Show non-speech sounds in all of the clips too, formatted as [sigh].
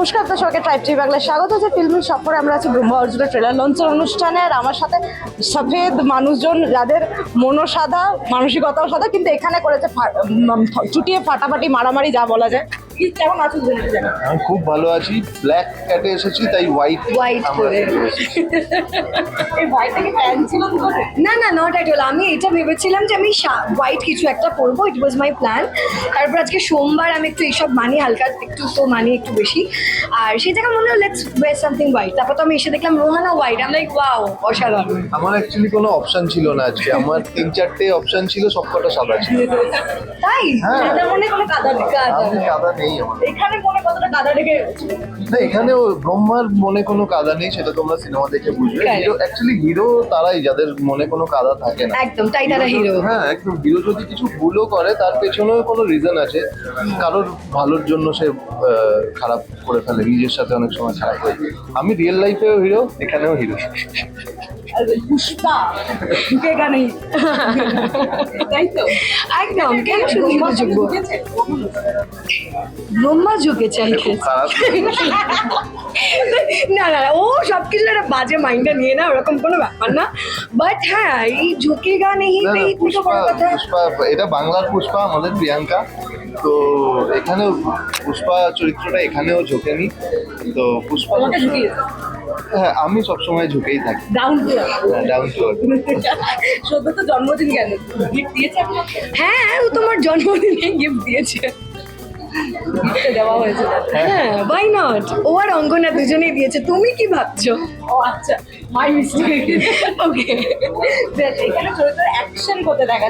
নমস্কার, আপনার সবাইকে ট্রাইব টিভি বাংলায় স্বাগত। যে ফিল্মের সফরে আমরা আছি ব্রহ্মা অর্জুনের ট্রেলার লঞ্চের অনুষ্ঠানে, আর আমার সাথে সফেদ মানুষজন, যাদের মনসাদা, মানসিকতাও সাদা, কিন্তু এখানে করেছে চুটিয়ে ফাটাফাটি মারামারি, যা বলা যায়। কেমন আছো দুজনে জানো আমি খুব ভালো আছি। ব্ল্যাক ক্যাটে এসেছি তাই হোয়াইট White করে। এই ভয়টা কি প্যান ছিল না না নট অ্যাট অল আমি এটা ভেবেছিলাম যে আমি হোয়াইট কিছু একটা পরবো ইট ওয়াজ মাই প্ল্যান তারপর আজকে সোমবার আমি একটু এইসব মানি হালকা একটু তো মানি একটু বেশি। আর সেই জায়গায় মনে হলো লেটস ওয়ার সামথিং হোয়াইট তারপর তো আমি এসে দেখলাম রোহানা হোয়াইট আমি লাইক ওয়াও অসাধারণ। আমার অ্যাকচুয়ালি কোনো অপশন ছিল না আজকে। আমার তিন চারটে অপশন ছিল সবকটা সাদা ছিল। তাই? হ্যাঁ। মনে কোনো কাদা কাদা নেই। আমার। এখানে মনে কতটা কাদা রেখে না এখানে ব্রহ্মার মনে কোনো কাদা নেই সেটা তোমরা সিনেমা দেখে বুঝবে। হিরো অ্যাকচুয়ালি হিরো তারাই যাদের মনে কোনো কাদা থাকে না। একদম তাই তারা হিরো হ্যাঁ একদম। হিরো যদি কিছু ভুলও করে তার পেছনেও কোনো রিজন আছে। কারোর ভালোর জন্য সে খারাপ করে ফেলে নিজের সাথে অনেক সময় খারাপ হয় আমি রিয়েল লাইফেও হিরো এখানেও হিরো পুষ্পা ঢুকেগা নেই। [laughs] তাই তো? একদম কেন শুধু শুধু ঝুঁকবো ঢুকেছে? ব্রহ্মা ঝুঁকে চাই না না ও সব কিছু একটা বাজে নিয়ে না ওরকম কোনো ব্যাপার না। বাট হ্যাঁ এই ঝুঁকে গা নেই না, না, নেই তুমি তো পুষ্পা পুষ্পা এটা বাংলার পুষ্পা আমাদের প্রিয়াঙ্কা। তো এখানেও পুষ্পা চরিত্রটা এখানেও ঝোঁকেনি। তো পুষ্পা হ্যাঁ আমি সবসময় ঝুঁকেই থাকি। ডাউন টু ডাউন টু সদ্য তো জন্মদিন গেল গিফট দিয়েছে হ্যাঁ ও তোমার জন্মদিনে গিফট দিয়েছে। দেওয়া হয়েছে। হ্যাঁ। বাই নট ও আর অঙ্গনা দুজনেই দিয়েছে। তুমি কি ভাবছ? ও আচ্ছা। মাই মিস্টেক ওকে এখানে চরিত্র অ্যাকশন করতে দেখা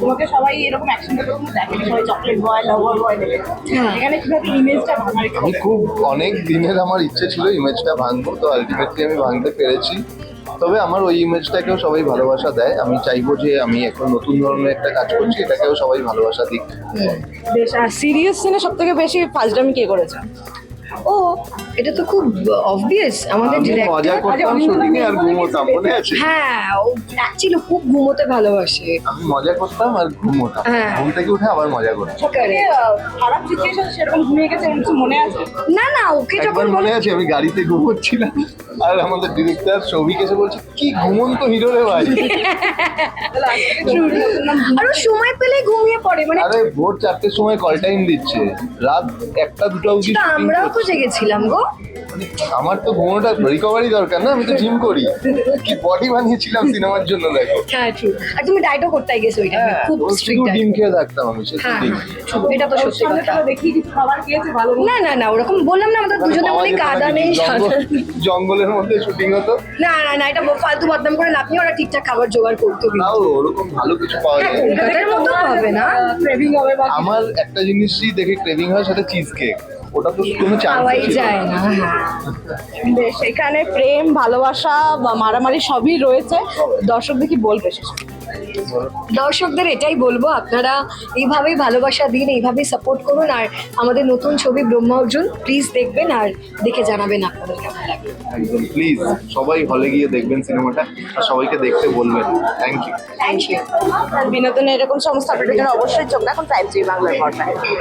তোমাকে সবাই এরকম অ্যাকশন করতে দেখেনি? সবাই চকলেট বয় লাভার বয় দেখে। হ্যাঁ। এখানে কীভাবে ইমেজটা ভাঙা আমি খুব অনেক দিনের আমার ইচ্ছে ছিল ইমেজটা ভাঙবো তো আলটিমেটলি আমি ভাঙতে পেরেছি। তবে আমার ওই ইমেজটাকেও সবাই ভালোবাসা দেয়। আমি চাইব যে আমি এখন নতুন ধরনের একটা কাজ করছি এটাকেও সবাই ভালোবাসা দিক। বেশ আর সিরিয়াস সিনে সব থেকে বেশি ফার্স্ট আমি কে করেছে? ও এটা তো খুব অবভিয়াস আমাদের মজা করতাম শুটিং এ আর ঘুমোতাম মনে আছে? হ্যাঁ ও অ্যাকচুয়ালি খুব ঘুমোতে ভালোবাসে। আমি মজা করতাম আর ঘুমোতাম। হ্যাঁ। ঘুম থেকে উঠে আবার মজা করতাম। খারাপ সিচুয়েশন সেরকম ঘুমিয়ে গেছে কিছু মনে আছে? না না ওকে যখন মনে আছে আমি গাড়িতে ঘুমোচ্ছিলাম আর আমাদের ডিরেক্টর সৌভিক এসে বলছে কি ঘুমন্ত হিরো রে ভাই? আর সময় পেলেই ঘুমিয়ে পড়ে মানে আরে ভোর চারটের সময় কল টাইম দিচ্ছে। রাত একটা দুটো অবধি আমরাও করছে। জেগেছিলাম গো। মানে আমার তো ঘুমোটা রিকভারি দরকার না আমি তো জিম করি। কি বডি বানিয়েছিলাম সিনেমার জন্য দেখো। হ্যাঁ ট্রু আর তুমি ডাইটও করতে গেছো ওইটা হ্যাঁ, খুব স্ট্রিক্ট ডিম খেয়ে থাকতাম আমি সে হ্যাঁ এটা তো সত্যি কথা। দেখি খাবার খেয়েছে ভালো না না না ওরকম বললাম না আমাদের দুজনে পাওয়া মনে কাদা নেই জঙ্গলের মধ্যে শুটিং হতো? না না না এটা ফালতু বদনাম করে লাভ নেই ওরা ঠিকঠাক খাবার জোগাড় করতো তাও ওরকম ভালো কিছু পাওয়া যায় না। কলকাতার মতো হবে না। ক্রেভিং হবে আমার একটা জিনিসই দেখে ক্রেভিং হয় সেটা চিজ কেক ওটা তো কোনো খাওয়াই যায় না হ্যাঁ। বেশ এখানে প্রেম ভালোবাসা বা মারামারি সবই রয়েছে। দর্শকদের কি বলবে শেষে? দর্শকদের এটাই বলব আপনারা এইভাবেই ভালোবাসা দিন এইভাবেই সাপোর্ট করুন আর আমাদের নতুন ছবি ব্রহ্মা অর্জুন প্লিজ দেখবেন আর দেখে জানাবেন আপনাদের কেমন লাগে। একদম প্লিজ সবাই হলে গিয়ে দেখবেন সিনেমাটা আর সবাইকে দেখতে বলবেন। থ্যাংক ইউ থ্যাংক ইউ আর বিনোদনের এরকম সমস্ত জন্য অবশ্যই চোখ রাখুন টাইম জি বাংলার পর্দায়